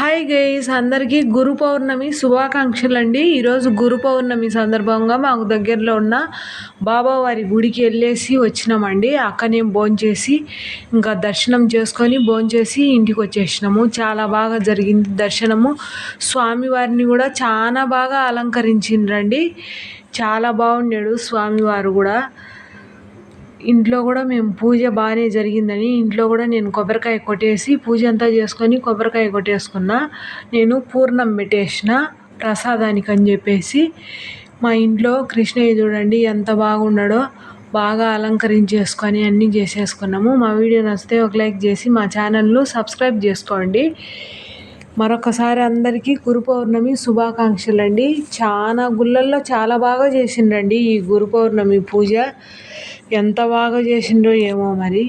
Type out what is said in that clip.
Hi guys అందరికీ గురు పౌర్ణమి శుభాకాంక్షలు అండి ఈరోజు గురు పౌర్ణమి సందర్భంగా మాకు దగ్గరలో ఉన్న బాబావారి గుడికి వెళ్ళేసి వచ్చినామండి. అక్కనే భోంచేసి ఇంకా దర్శనం చేసుకొని భోంచేసి ఇంటికి వచ్చేసినాము. చాలా బాగా జరిగింది దర్శనము. స్వామివారిని కూడా చాలా బాగా అలంకరించిండ్రండి. చాలా బాగుండాడు స్వామివారు కూడా. ఇంట్లో కూడా మేము పూజ బాగానే జరిగిందని ఇంట్లో కూడా నేను కొబ్బరికాయ కొట్టేసి పూజ అంతా చేసుకొని కొబ్బరికాయ కొట్టేసుకున్న. నేను పూర్ణం పెట్టేసిన ప్రసాదానికి అని చెప్పేసి మా ఇంట్లో కృష్ణయ్య చూడండి ఎంత బాగున్నాడో బాగా అలంకరించేసుకొని అన్నీ చేసేసుకున్నాము. మా వీడియో నచ్చితే ఒక లైక్ చేసి మా ఛానల్ను సబ్స్క్రైబ్ చేసుకోండి. మరొకసారి అందరికీ గురు పౌర్ణమి శుభాకాంక్షలు అండి చాలా గుళ్ళల్లో చాలా బాగా చేసిండ్రండి ఈ గురు పౌర్ణమి పూజ. ఎంత బాగా చేసిండ్రో ఏమో మరి.